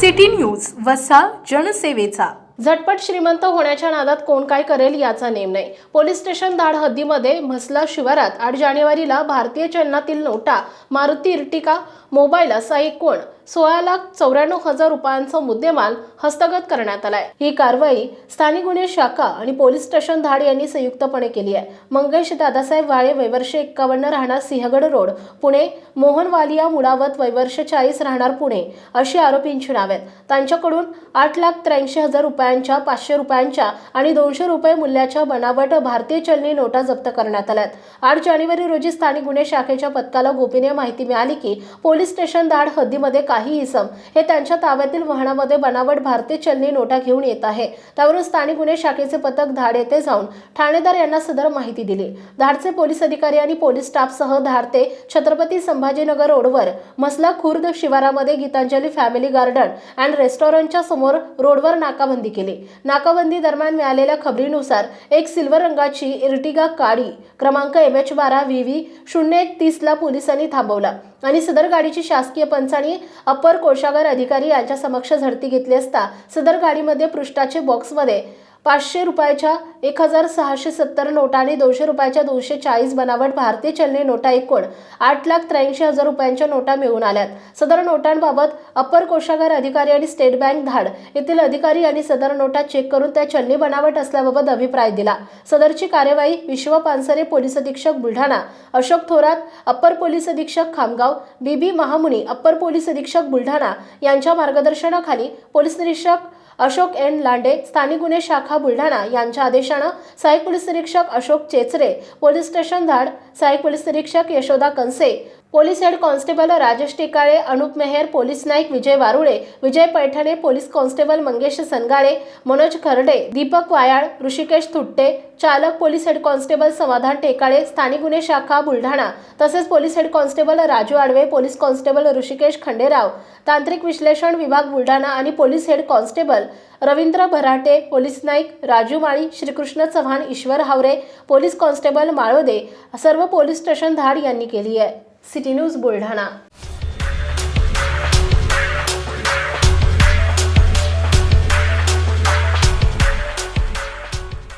City news वसा जनसेवेचा. झटपट श्रीमंत होण्याच्या नादात कोण काय करेल याचा नेम नाही. पोलीस स्टेशन धाड हद्दीमध्ये म्हसला शिवारात आठ जानेवारीला भारतीय चलनातील नोटा मारुती इर्टिका मोबाईल असा एक कोण? सोळा लाख चौऱ्याण्णव हजार रुपयांचा मुद्देमाल हस्तगत करण्यात आलाय. ही कारवाई स्थानिक गुन्हे शाखा आणि पोलीस स्टेशन धाड यांनी संयुक्तपणे केली आहे. मंगेश दादासाहेब वाळे वैवर्ष एक्कावन्न राहणार सिंहगड रोड पुणे मोहन वालिया मुडावत वैवर्ष चाळीस राहणार पुणे अशी आरोपींची नावे आहेत. त्यांच्याकडून आठ लाख त्र्याऐंशी हजार रुपयांच्या पाचशे रुपयांच्या आणि दोनशे रुपये मूल्याच्या बनावट भारतीय चलनी नोटा जप्त करण्यात आल्यात आठ जानेवारी रोजी स्थानिक गुन्हे शाखेच्या पथकाला गोपनीय माहिती मिळाली की पोलीस स्टेशन धाड हद्दीमध्ये काही इसम. हे त्यांच्या ताब्यातील वाहनामध्ये बनावट भारतीय चलनी नोटा घेऊन येत आहे. त्यावरून स्थानिक गुन्हे शाखेचे पथक धाड येथे जाऊन ठाणेदार यांना सदर माहिती दिली. धाडचे पोलीस अधिकारी आणि पोलीस स्टाफसह धाडते छत्रपती संभाजीनगर रोडवर मसला खुर्द शिवारामध्ये गीतांजली फॅमिली गार्डन अँड रेस्टॉरंटच्या समोर रोडवर नाकाबंदी केली. नाकाबंदी दरम्यान मिळालेल्या खबरीनुसार एक सिल्वर रंगाची इर्टिगा काळी क्रमांक एम एच बारा व्ही व्ही शून्य एक तीसला पोलिसांनी थांबवला. आणि सदर गाडीची शासकीय पंच आणि अप्पर कोषागार अधिकारी यांच्या समक्ष झडती घेतली असता सदर गाडीमध्ये पृष्ठाचे बॉक्समध्ये पाचशे रुपयाच्या एक हजार सहाशे सत्तर नोटा आणि दोनशे रुपयाच्या दोनशे चाळीस बनावट भारतीय चलनी नोटा एकूण आठ लाख त्र्याऐंशी हजार रुपयांच्या नोटा मिळून आल्यात. सदर नोटांबाबत अप्पर कोषागार अधिकारी आणि स्टेट बँक धाड येथील अधिकारी यांनी सदर नोटा चेक करून त्या चलनी बनावट असल्याबाबत अभिप्राय दिला. सदरची कार्यवाही विश्व पानसरे पोलीस अधीक्षक बुलढाणा अशोक थोरात अप्पर पोलीस अधीक्षक Khamgaon BB Mahamuni upper police अधीक्षक बुलढाणा यांच्या मार्गदर्शनाखाली पोलीस निरीक्षक अशोक एन लांडे स्थानिक गुन्हे शाखा बुलढाणा यांच्या आदेशानं सहाय्यक पोलीस निरीक्षक अशोक चेचरे पोलीस स्टेशन धाड सहाय्यक पोलीस निरीक्षक Yashoda Kanse police head constable Rajesh Tikale Anup Meher police Naik Vijay Warule Vijay Paithane police constable Mangesh Sangale Manoj Kharde Deepak Wayal Rushikesh Thutte चालक पोलीस हेड कॉन्स्टेबल समाधान टेकाळे स्थानिक गुन्हे शाखा बुलढाणा तसेच police head constable Raju आडवे police constable Rishikesh Khanderao तांत्रिक विश्लेषण विभाग बुलढाणा आणि police head constable Ravindra Bharate police Naik Raju Mali Shrikrishna Chavan Ishwar Haware police constable Malode सर्व पोलीस स्टेशन धाड यांनी केली आहे. City news Buldhana.